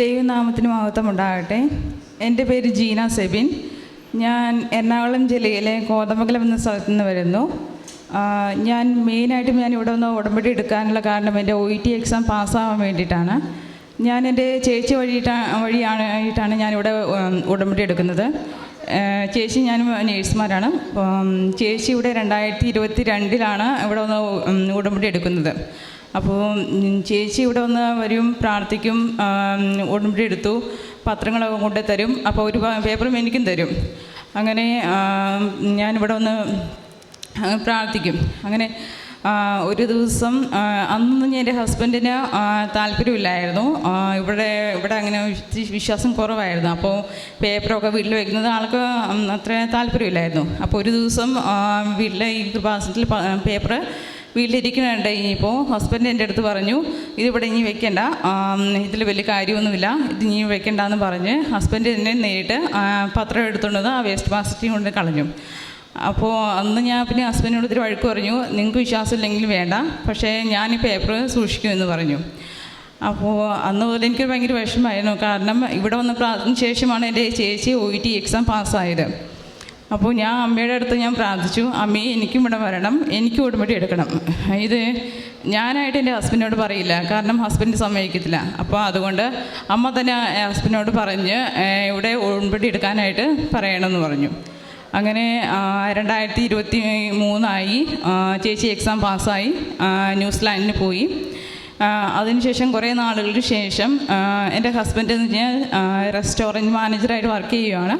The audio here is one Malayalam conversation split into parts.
ദൈവനാമത്തിന് മഹത്വം ഉണ്ടാകട്ടെ. എന്റെ പേര് ജീന സെബിൻ. ഞാൻ എറണാകുളം ജില്ലയിലെ കോതമംഗലം എന്ന സ്ഥലത്തു നിന്ന് വരുന്നു. ഞാൻ മെയിനായിട്ടും ഞാൻ ഇവിടെ ഒന്ന് ഉടമ്പടി എടുക്കാനുള്ള കാരണം എന്റെ ഒ ടി എക്സാം പാസ്സാവാൻ വേണ്ടിയിട്ടാണ്. ഞാൻ എന്റെ ചേച്ചി വഴിയിട്ടാ വഴിയാണ് ആയിട്ടാണ് ഞാനിവിടെ ഉടമ്പടി എടുക്കുന്നത്. ചേച്ചി ഞാനും നേഴ്സുമാരാണ്. ചേച്ചി ഇവിടെ രണ്ടായിരത്തി ഇരുപത്തി രണ്ടിലാണ് ഇവിടെ ഒന്ന് ഉടമ്പടി എടുക്കുന്നത്. അപ്പോൾ ചേച്ചി ഇവിടെ വന്ന് വരും പ്രാർത്ഥിക്കും ഉടമ്പടി എടുത്തു പത്രങ്ങളൊക്കെ കൊണ്ട് തരും അപ്പോൾ ഒരു പേപ്പറും എനിക്കും തരും. അങ്ങനെ ഞാനിവിടെ വന്ന് പ്രാർത്ഥിക്കും. അങ്ങനെ ഒരു ദിവസം അന്നൊന്നും എന്റെ ഹസ്ബൻഡിന് താല്പര്യമില്ലായിരുന്നു. ഇവിടെ ഇവിടെ അങ്ങനെ വിശ്വാസം കുറവായിരുന്നു. അപ്പോൾ പേപ്പറൊക്കെ വീട്ടിൽ വയ്ക്കുന്നത് ആൾക്ക് അത്ര താല്പര്യമില്ലായിരുന്നു. അപ്പോൾ ഒരു ദിവസം വീട്ടിലെ ഈ കൃപാസനത്തിൽ പേപ്പർ വീട്ടിലിരിക്കണുണ്ട് ഇനിയിപ്പോൾ ഹസ്ബൻഡ് എന്റെ അടുത്ത് പറഞ്ഞു ഇതിവിടെ ഇനി വെക്കണ്ട. ഇതിൽ വലിയ കാര്യമൊന്നുമില്ല. ഇത് ഇനി വെക്കണ്ടെന്ന് പറഞ്ഞ് ഹസ്ബൻഡ് എന്നെ നേരിട്ട് പത്രം എടുത്തുകൊണ്ട് ആ വേസ്റ്റ് ബാസ്ക്കറ്റിൽ കൊണ്ട് കളഞ്ഞു. അപ്പോൾ അന്ന് ഞാൻ പിന്നെ ഹസ്ബൻഡിനോട് ഇത്തിരി വഴക്ക് പറഞ്ഞു നിങ്ങൾക്ക് വിശ്വാസമില്ലെങ്കിൽ വേണ്ട പക്ഷേ ഞാൻ ഈ പേപ്പർ സൂക്ഷിക്കുമെന്ന് പറഞ്ഞു. അപ്പോൾ അന്ന് മുതൽ എനിക്ക് ഭയങ്കര വിഷമമായിരുന്നു. കാരണം ഇവിടെ വന്ന പ്രാർത്ഥന ശേഷമാണ് എന്റെ ചേച്ചി ഒ ഇ ടി എക്സാം പാസ്സായത് അപ്പോൾ ഞാൻ അമ്മയുടെ അടുത്ത് ഞാൻ പ്രാർത്ഥിച്ചു അമ്മേ എനിക്കും ഇവിടെ വരണം എനിക്കും ഉടമ്പടി എടുക്കണം. ഇത് ഞാനായിട്ട് എന്റെ ഹസ്ബൻഡിനോട് പറയില്ല കാരണം ഹസ്ബൻഡ് സമ്മതിക്കത്തില്ല. അപ്പോൾ അതുകൊണ്ട് അമ്മ തന്നെ ഹസ്ബൻഡിനോട് പറഞ്ഞ് ഇവിടെ ഉടമ്പടി എടുക്കാനായിട്ട് പറയണമെന്ന് പറഞ്ഞു. അങ്ങനെ രണ്ടായിരത്തി ഇരുപത്തി മൂന്നായി ചേച്ചി എക്സാം പാസ്സായി ന്യൂസിലാൻഡിന് പോയി. അതിനുശേഷം കുറേ നാളുകൾക്ക് ശേഷം എന്റെ ഹസ്ബൻഡ് എന്ന് വെച്ചാൽ റെസ്റ്റോറന്റ് മാനേജറായിട്ട് വർക്ക് ചെയ്യുകയാണ്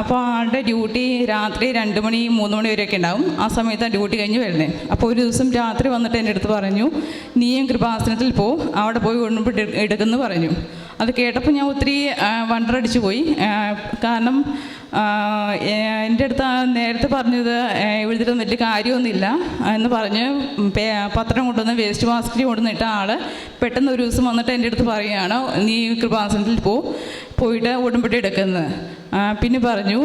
അപ്പോൾ ആളുടെ ഡ്യൂട്ടി രാത്രി രണ്ട് മണി മൂന്ന് മണി വരെയൊക്കെ ഉണ്ടാവും. ആ സമയത്താണ് ഡ്യൂട്ടി കഴിഞ്ഞ് വരുന്നത് അപ്പോൾ ഒരു ദിവസം രാത്രി വന്നിട്ട് എന്റെ അടുത്ത് പറഞ്ഞു നീയും കൃപാസനത്തിൽ പോ അവിടെ പോയി കൊണ്ടുപോയി എടുക്കുന്നു പറഞ്ഞു. അത് കേട്ടപ്പോൾ ഞാൻ ഒത്തിരി വണ്ടറടിച്ചു പോയി. കാരണം എന്റെ അടുത്ത് നേരത്തെ പറഞ്ഞത് ഇവിടുത്തെ വലിയ കാര്യമൊന്നുമില്ല എന്ന് പറഞ്ഞ് പത്രം കൊണ്ടുവന്ന് വേസ്റ്റ് ബാസ്ക്കറ്റ് കൊണ്ടുവന്നിട്ട ആൾ പെട്ടെന്ന് ഒരു ദിവസം വന്നിട്ട് എന്റെ അടുത്ത് പറയുകയാണ് നീ കൃപാസനത്തിൽ പോ പോയിട്ട് ഉടമ്പടി എടുക്കുന്നത് പിന്നെ പറഞ്ഞു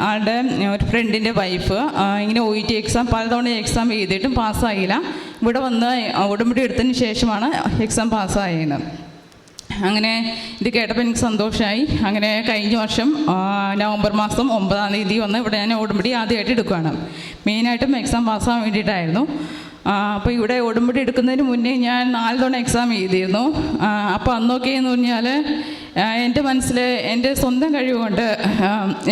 ആളുടെ ഒരു ഫ്രണ്ടിന്റെ വൈഫ് ഇങ്ങനെ ഒ ടി എക്സാം പലതവണ എക്സാം എഴുതിയിട്ടും പാസ്സായില്ല ഇവിടെ വന്ന് ഉടമ്പടി എടുത്തതിന് ശേഷമാണ് എക്സാം പാസ്സായത് അങ്ങനെ ഇത് കേട്ടപ്പോൾ എനിക്ക് സന്തോഷമായി അങ്ങനെ കഴിഞ്ഞ വർഷം നവംബർ മാസം ഒമ്പതാം തീയതി വന്ന് ഇവിടെ ഞാൻ ഓടുമ്പടി ആദ്യമായിട്ട് എടുക്കുകയാണ് മെയിനായിട്ടും എക്സാം പാസ്സാകാൻ വേണ്ടിയിട്ടായിരുന്നു. അപ്പോൾ ഇവിടെ ഉടമ്പടി എടുക്കുന്നതിന് മുന്നേ ഞാൻ നാല് തവണ എക്സാം എഴുതിയിരുന്നു. അപ്പോൾ അന്നൊക്കെ എന്ന് പറഞ്ഞാൽ എന്റെ മനസ്സിൽ എന്റെ സ്വന്തം കഴിവുകൊണ്ട്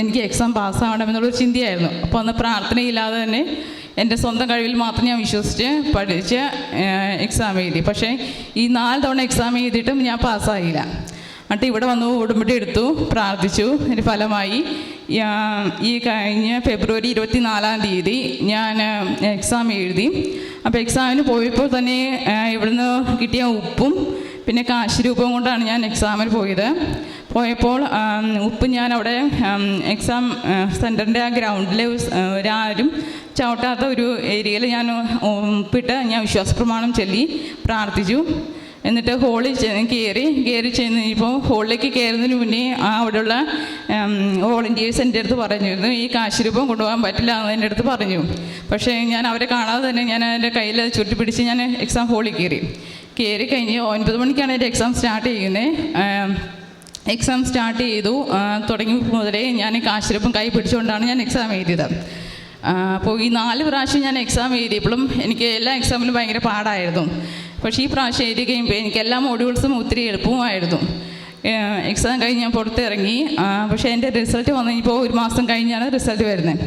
എനിക്ക് എക്സാം പാസ്സാവണമെന്നുള്ളൊരു ചിന്തയായിരുന്നു. അപ്പോൾ അന്ന് പ്രാർത്ഥനയില്ലാതെ തന്നെ എന്റെ സ്വന്തം കഴിവിൽ മാത്രം ഞാൻ വിശ്വസിച്ച് പഠിച്ച് എക്സാം എഴുതി. പക്ഷേ ഈ നാല് തവണ എക്സാം എഴുതിയിട്ടും ഞാൻ പാസ്സായില്ല. എന്നിട്ട് ഇവിടെ വന്നു ഉടുമ്പിട്ട് എടുത്തു പ്രാർത്ഥിച്ചു. അതിന് ഫലമായി ഈ കഴിഞ്ഞ ഫെബ്രുവരി ഇരുപത്തി നാലാം തീയതി ഞാൻ എക്സാം എഴുതി. അപ്പോൾ എക്സാമിന് പോയപ്പോൾ തന്നെ ഇവിടുന്ന് കിട്ടിയ ഉപ്പും പിന്നെ കാശ് രൂപം കൊണ്ടാണ് ഞാൻ എക്സാമിന് പോയത്. പോയപ്പോൾ ഉപ്പ് ഞാൻ അവിടെ എക്സാം സെന്ററിന്റെ ആ ഗ്രൗണ്ടിലെ ഒരാരും ചവിട്ടാത്ത ഒരു ഏരിയയിൽ ഞാൻ ഉപ്പിട്ട് ഞാൻ വിശ്വാസ പ്രമാണം ചൊല്ലി പ്രാർത്ഥിച്ചു. എന്നിട്ട് ഹോളിൽ കയറി കയറി ചെന്ന് ഇപ്പോൾ ഹോളിലേക്ക് കയറുന്നതിന് മുന്നേ അവിടെയുള്ള വോളണ്ടിയേഴ്സ് എന്റെ അടുത്ത് പറഞ്ഞിരുന്നു ഈ കാശ് രൂപം കൊണ്ടുപോകാൻ പറ്റില്ല എന്ന് എന്റെ അടുത്ത് പറഞ്ഞു. പക്ഷേ ഞാൻ അവരെ കാണാതെ തന്നെ ഞാൻ എന്റെ കയ്യിൽ ചുരുട്ടി പിടിച്ച് ഞാൻ എക്സാം ഹോളിൽ കയറി കയറി കഴിഞ്ഞ് ഒൻപത് മണിക്കാണ് എന്റെ എക്സാം സ്റ്റാർട്ട് ചെയ്യുന്നത് എക്സാം സ്റ്റാർട്ട് ചെയ്തു. തുടങ്ങി മുതലേ ഞാൻ കാശിരപ്പം കൈ പിടിച്ചുകൊണ്ടാണ് ഞാൻ എക്സാം എഴുതിയത്. അപ്പോൾ ഈ നാല് പ്രാവശ്യം ഞാൻ എക്സാം എഴുതിയപ്പോഴും എനിക്ക് എല്ലാ എക്സാമിലും ഭയങ്കര പാടായിരുന്നു. പക്ഷേ ഈ പ്രാവശ്യം എഴുതി കഴിയുമ്പോൾ എനിക്ക് എല്ലാ മോഡ്യൂൾസും ഒത്തിരി എളുപ്പമായിരുന്നു. എക്സാം കഴിഞ്ഞ് ഞാൻ പുറത്തിറങ്ങി. പക്ഷേ എന്റെ റിസൾട്ട് വന്നു കഴിഞ്ഞപ്പോൾ ഒരു മാസം കഴിഞ്ഞാണ് റിസൾട്ട് വരുന്നത്.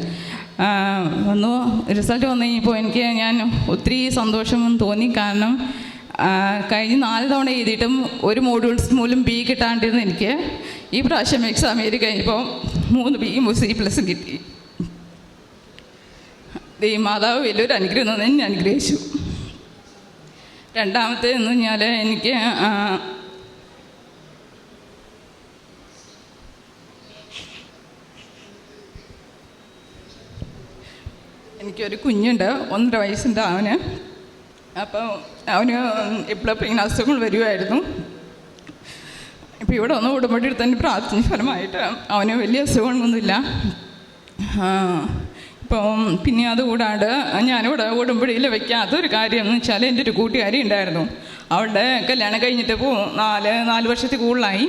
വന്നു. റിസൾട്ട് വന്നു കഴിഞ്ഞപ്പോൾ എനിക്ക് ഞാൻ ഒത്തിരി സന്തോഷം തോന്നി. കാരണം കഴിഞ്ഞ് നാല് തവണ എഴുതിയിട്ടും ഒരു മോഡ്യൂൾസ് മൂലം ബി കിട്ടാണ്ടിരുന്നു എനിക്ക്. ഈ പ്രാവശ്യം എക്സാം എഴുതി കഴിഞ്ഞപ്പോൾ മൂന്ന് ബിയും സി പ്ലസും കിട്ടി. ഈ മാതാവ് വലിയൊരു അനുഗ്രഹം തന്നെ. എന്നെ അനുഗ്രഹിച്ചു. രണ്ടാമത്തെ എന്ന് പറഞ്ഞാൽ എനിക്ക് എനിക്കൊരു കുഞ്ഞുണ്ട് ഒന്നര വയസ്സിന്റെ അവന്. അപ്പോൾ അവന് എപ്പോഴും ഇങ്ങനെ അസുഖങ്ങൾ വരുമായിരുന്നു ഇപ്പോൾ ഇവിടെ ഒന്ന് ഉടമ്പടി എടുത്തതിന്റെ പ്രാർത്ഥന ഫലമായിട്ട് അവന് വലിയ അസുഖങ്ങളൊന്നുമില്ല. ഇപ്പം പിന്നെ അതുകൂടാണ്ട് ഞാനിവിടെ ഉടമ്പടിയിൽ വെക്കാത്തൊരു കാര്യം എന്ന് വെച്ചാൽ എന്റെ ഒരു കൂട്ടുകാരി ഉണ്ടായിരുന്നു. അവളുടെ കല്യാണം കഴിഞ്ഞിട്ട് പോ നാല് നാല് വർഷത്തിൽ കൂടുതലായി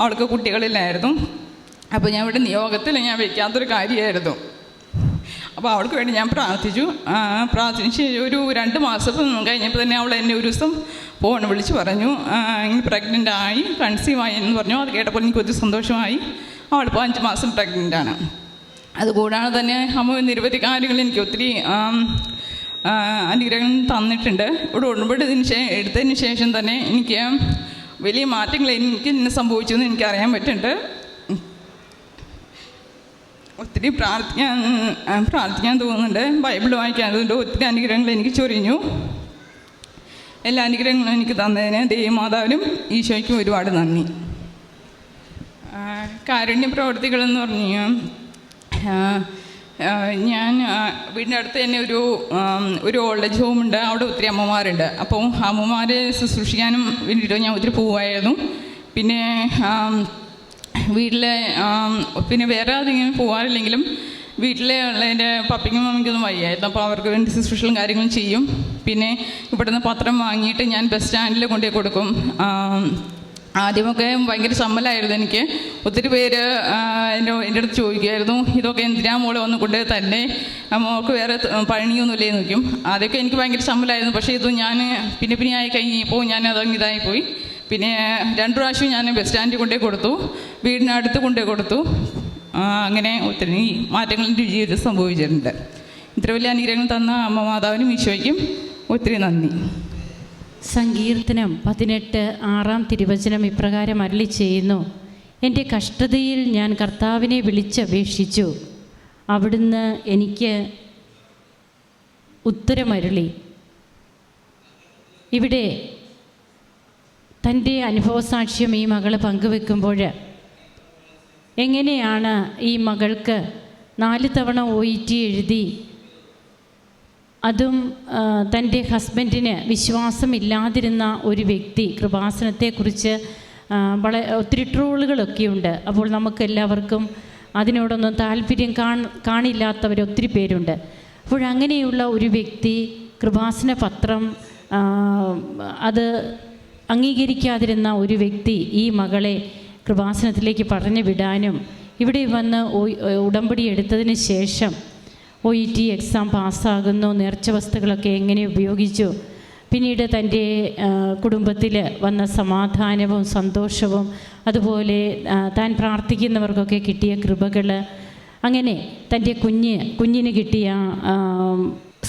അവൾക്ക് കുട്ടികളില്ലായിരുന്നു. അപ്പോൾ ഞാൻ ഇവിടെ നിയോഗത്തിൽ ഞാൻ വെക്കാത്തൊരു കാര്യമായിരുന്നു അപ്പോൾ അവൾക്ക് വേണ്ടി ഞാൻ പ്രാർത്ഥിച്ചു. പ്രാർത്ഥിച്ച് ഒരു രണ്ട് മാസം കഴിഞ്ഞപ്പോൾ തന്നെ അവൾ എന്നെ ഒരു ദിവസം ഫോൺ വിളിച്ച് പറഞ്ഞു പ്രഗ്നന്റ് ആയി കൺസീവ് ആയി എന്ന് പറഞ്ഞു. അത് കേട്ടപ്പോൾ എനിക്ക് ഒത്തിരി സന്തോഷമായി അവളിപ്പോൾ അഞ്ച് മാസം പ്രഗ്നന്റ് ആണ്. അതുകൂടാതെ തന്നെ അമ്മ നിരവധി കാര്യങ്ങൾ എനിക്ക് ഒത്തിരി അനുഗ്രഹം തന്നിട്ടുണ്ട്. ഇവിടെ ഉടമ്പടിയതിന് ശേഷം എടുത്തതിന് ശേഷം തന്നെ എനിക്ക് വലിയ മാറ്റങ്ങൾ എനിക്ക് ഇന്ന് സംഭവിച്ചു എന്ന് എനിക്ക് അറിയാൻ പറ്റുന്നുണ്ട്. ഒത്തിരി പ്രാർത്ഥിക്കാൻ പ്രാർത്ഥിക്കാൻ തോന്നുന്നുണ്ട്. ബൈബിൾ വായിക്കാൻ അതുകൊണ്ട് ഒത്തിരി അനുഗ്രഹങ്ങൾ എനിക്ക് ചൊരിഞ്ഞു. എല്ലാ അനുഗ്രഹങ്ങളും എനിക്ക് തന്നതിന് ദൈവമാതാവിനും ഈശോയ്ക്കും ഒരുപാട് നന്ദി. കാരുണ്യ പ്രവർത്തികളെന്ന് പറഞ്ഞു ഞാൻ വീടിന്റെ അടുത്ത് തന്നെ ഒരു ഒരു ഓൾഡ് ഏജ് ഹോമുണ്ട് അവിടെ ഒത്തിരി അമ്മമാരുണ്ട്. അപ്പോൾ അമ്മമാരെ ശുശ്രൂഷിക്കാനും വേണ്ടിയിട്ട് ഞാൻ ഒത്തിരി പോവായിരുന്നു. പിന്നെ വീട്ടിലെ പിന്നെ വേറെ അതിങ്ങനെ പോകാറില്ലെങ്കിലും വീട്ടിലെ ഉള്ള എന്റെ പപ്പിക്കും മമ്മിക്കൊന്നും വയ്യായിരുന്നു. അപ്പോൾ അവർക്ക് വേണ്ടി ശുശ്രൂഷകളും കാര്യങ്ങളും ചെയ്യും. പിന്നെ ഇവിടുന്ന് പത്രം വാങ്ങിയിട്ട് ഞാൻ ബസ് സ്റ്റാൻഡിൽ കൊണ്ടുപോയി കൊടുക്കും. ആദ്യമൊക്കെ ഭയങ്കര ചമ്മലായിരുന്നു എനിക്ക്. ഒത്തിരി പേര് എന്റെ എന്റെ അടുത്ത് ചോദിക്കുമായിരുന്നു ഇതൊക്കെ എന്തിനാ മോളെ ഒന്ന് കൊണ്ട് തന്നെ? മോൾക്ക് വേറെ പണിയൊന്നുമില്ലേ നോക്കും അതൊക്കെ എനിക്ക് ഭയങ്കര ചമ്മലായിരുന്നു പക്ഷേ ഇത് ഞാൻ പിന്നെ പിന്നെ ആയി കഴിഞ്ഞപ്പോൾ ഞാൻ അതങ്ങ് പോയി. പിന്നെ രണ്ട് പ്രാവശ്യം ഞാൻ ബസ് സ്റ്റാൻഡിൽ കൊണ്ടേ കൊടുത്തു. വീടിനടുത്ത് കൊണ്ടേ കൊടുത്തു. അങ്ങനെ ഒത്തിരി മാറ്റങ്ങൾ എന്റെ ജീവിതത്തിൽ സംഭവിച്ചിട്ടുണ്ട്. ഇത്ര വലിയ അനുഗ്രഹങ്ങൾ തന്ന അമ്മ മാതാവിനും ഈശോയ്ക്കും ഒത്തിരി നന്ദി. സങ്കീർത്തനം പതിനെട്ട് ആറാം തിരുവചനം ഇപ്രകാരം അരളി ചെയ്യുന്നു. എന്റെ കഷ്ടതയിൽ ഞാൻ കർത്താവിനെ വിളിച്ചപേക്ഷിച്ചു. അവിടുന്ന് എനിക്ക് ഉത്തരമരുളി. ഇവിടെ തന്റെ അനുഭവസാക്ഷ്യം ഈ മകൾ പങ്കുവെക്കുമ്പോൾ എങ്ങനെയാണ് ഈ മകൾക്ക് നാല് തവണ ഒ ടി എഴുതി അതും തന്റെ ഹസ്ബൻഡിന് വിശ്വാസമില്ലാതിരുന്ന ഒരു വ്യക്തി കൃപാസനത്തെക്കുറിച്ച് വളരെ ഒത്തിരി ട്രോളുകളൊക്കെയുണ്ട്. അപ്പോൾ നമുക്ക് എല്ലാവർക്കും അതിനോടൊന്നും താല്പര്യം കാണില്ലാത്തവർ ഒത്തിരി പേരുണ്ട്. അപ്പോൾ അങ്ങനെയുള്ള ഒരു വ്യക്തി കൃപാസന പത്രം അത് അംഗീകരിക്കാതിരുന്ന ഒരു വ്യക്തി ഈ മകളെ കൃപാസനത്തിലേക്ക് പറഞ്ഞു വിടാനും ഇവിടെ വന്ന് ഉടമ്പടി എടുത്തതിന് ശേഷം ഒ ഇ ടി എക്സാം പാസ്സാകുന്നു. നേർച്ച വസ്തുക്കളൊക്കെ എങ്ങനെ ഉപയോഗിച്ചു? പിന്നീട് തന്റെ കുടുംബത്തിൽ വന്ന സമാധാനവും സന്തോഷവും അതുപോലെ താൻ പ്രാർത്ഥിക്കുന്നവർക്കൊക്കെ കിട്ടിയ കൃപകൾ അങ്ങനെ തന്റെ കുഞ്ഞ് കുഞ്ഞിന് കിട്ടിയ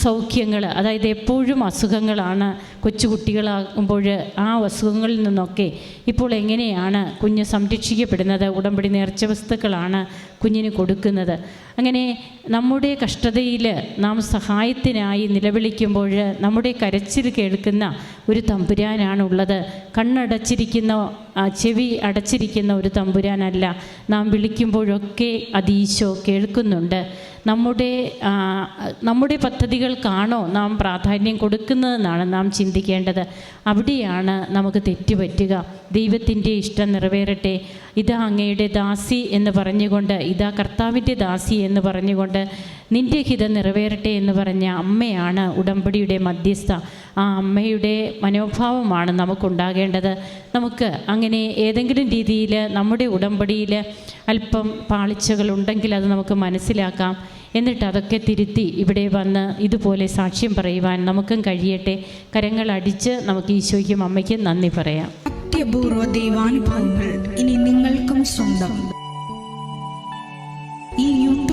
സൗഖ്യങ്ങൾ അതായത് എപ്പോഴും അസുഖങ്ങളാണ് കൊച്ചുകുട്ടികളാകുമ്പോൾ ആ അസുഖങ്ങളിൽ നിന്നൊക്കെ ഇപ്പോൾ എങ്ങനെയാണ് കുഞ്ഞ് സംരക്ഷിക്കപ്പെടുന്നത് ഉടമ്പടി നേർച്ച വസ്തുക്കളാണ് കുഞ്ഞിന് കൊടുക്കുന്നത്. അങ്ങനെ നമ്മുടെ കഷ്ടതയിൽ നാം സഹായത്തിനായി നിലവിളിക്കുമ്പോൾ നമ്മുടെ കരച്ചിൽ കേൾക്കുന്ന ഒരു തമ്പുരാനാണുള്ളത്. കണ്ണടച്ചിരിക്കുന്ന ചെവി അടച്ചിരിക്കുന്ന ഒരു തമ്പുരാനല്ല നാം വിളിക്കുമ്പോഴൊക്കെ അത് ഈശോ കേൾക്കുന്നുണ്ട്. നമ്മുടെ നമ്മുടെ പദ്ധതികൾക്കാണോ നാം പ്രാധാന്യം കൊടുക്കുന്നതെന്നാണ് നാം ചിന്തിക്കേണ്ടത്. അവിടെയാണ് നമുക്ക് തെറ്റുപറ്റുക. ദൈവത്തിന്റെ ഇഷ്ടം നിറവേറട്ടെ. ഇതാ അങ്ങയുടെ ദാസി എന്ന് പറഞ്ഞുകൊണ്ട് ഇതാ കർത്താവിന്റെ ദാസി എന്ന് പറഞ്ഞുകൊണ്ട് നിന്റെ ഹിതം നിറവേറട്ടെ എന്ന് പറഞ്ഞ അമ്മയാണ് ഉടമ്പടിയുടെ മധ്യസ്ഥ. ആ അമ്മയുടെ മനോഭാവമാണ് നമുക്കുണ്ടാകേണ്ടത്. നമുക്ക് അങ്ങനെ ഏതെങ്കിലും രീതിയിൽ നമ്മുടെ ഉടമ്പടിയിൽ അല്പം പാളിച്ചകൾ ഉണ്ടെങ്കിൽ അത് നമുക്ക് മനസ്സിലാക്കാം. എന്നിട്ട് അതൊക്കെ തിരുത്തി ഇവിടെ വന്ന് ഇതുപോലെ സാക്ഷ്യം പറയുവാൻ നമുക്കും കഴിയട്ടെ. കരങ്ങൾ അടിച്ച് നമുക്ക് ഈശോയ്ക്കും അമ്മയ്ക്കും നന്ദി പറയാം. അത്യപൂർവ ദൈവാനുഭവങ്ങൾ ഇനി നിങ്ങൾക്കും സ്വന്തം. ഈ യൂട്യൂബ്